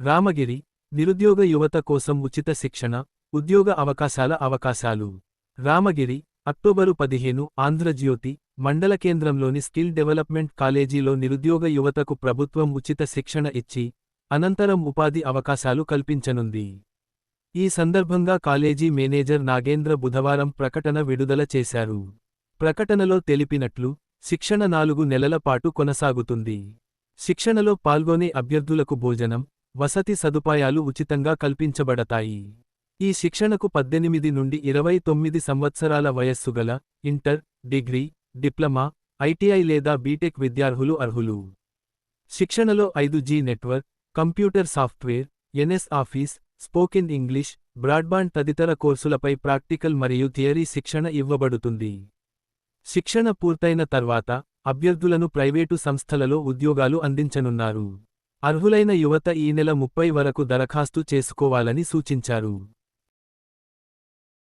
రామగిరి నిరుద్యోగ యువత కోసం ఉచిత శిక్షణ ఉద్యోగ అవకాశాల అవకాశాలు. రామగిరి అక్టోబరు పదిహేను ఆంధ్రజ్యోతి మండల కేంద్రంలోని స్కిల్ డెవలప్మెంట్ కాలేజీలో నిరుద్యోగ యువతకు ప్రభుత్వం ఉచిత శిక్షణ ఇచ్చి అనంతరం ఉపాధి అవకాశాలు కల్పించనుంది. ఈ సందర్భంగా కాలేజీ మేనేజర్ నాగేంద్ర బుధవారం ప్రకటన విడుదల చేశారు. ప్రకటనలో తెలిపినట్లు శిక్షణ నాలుగు నెలల పాటు కొనసాగుతుంది. శిక్షణలో పాల్గొనే అభ్యర్థులకు భోజనం వసతి సదుపాయాలు ఉచితంగా కల్పించబడతాయి. ఈ శిక్షణకు పద్దెనిమిది నుండి ఇరవై తొమ్మిది సంవత్సరాల వయస్సు గల ఇంటర్ డిగ్రీ డిప్లొమా ఐటీఐ లేదా బీటెక్ విద్యార్హులు అర్హులు. శిక్షణలో ఐదు G network computer software MS office spoken English broadband తదితర కోర్సులపై ప్రాక్టికల్ మరియు థియరీ శిక్షణ ఇవ్వబడుతుంది. శిక్షణ పూర్తయిన తర్వాత అభ్యర్థులను ప్రైవేటు సంస్థలలో ఉద్యోగాలు అందించనున్నారు. అర్హులైన యువత ఈ నెల ముప్పై వరకు దరఖాస్తు చేసుకోవాలని సూచించారు.